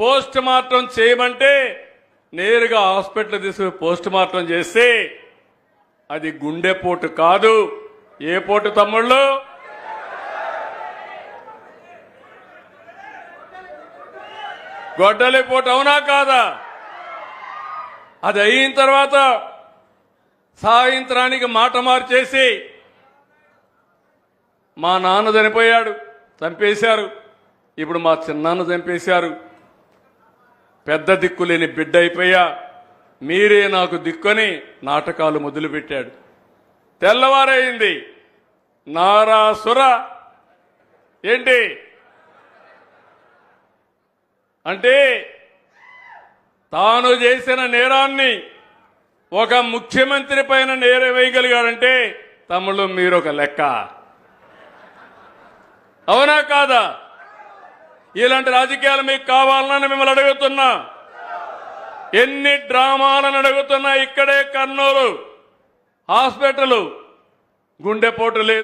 Post mortem చేయమంటే నేరుగా hospital తీసుకుని పోస్ట్ మార్టం చేస్తే అది గుండెపోటు కాదు. ఏ పోటు తమ్ముళ్ళు? గొడ్డలి పోటు అవునా కాదా? అది అయిన తర్వాత సాయంత్రానికి మాట మార్చేసి మా నాన్న చనిపోయాడు చంపేశారు. ఇప్పుడు మా చిన్నాన్న చంపేశారు. పెద్ద దిక్కు లేని బిడ్డ అయిపోయా. మీరే నాకు దిక్కుని నాటకాలు మొదలుపెట్టాడు. తెల్లవారైంది. నారాసుర ఏంటి? అంటే తాను చేసిన నేరాన్ని ఒక ముఖ్యమంత్రి పైన నేర వేయగలిగాడంటే తమ్ముళ్ళు మీరు ఒక లెక్క. అవునా కాదా? ఇలాంటి రాజకీయాలు మీకు కావాలని మిమ్మల్ని అడుగుతున్నా. ఎన్ని డ్రామాలను అడుగుతున్నా ఇక్కడే కర్నూలు హాస్పిటల్ గుండెపోటు లేదు.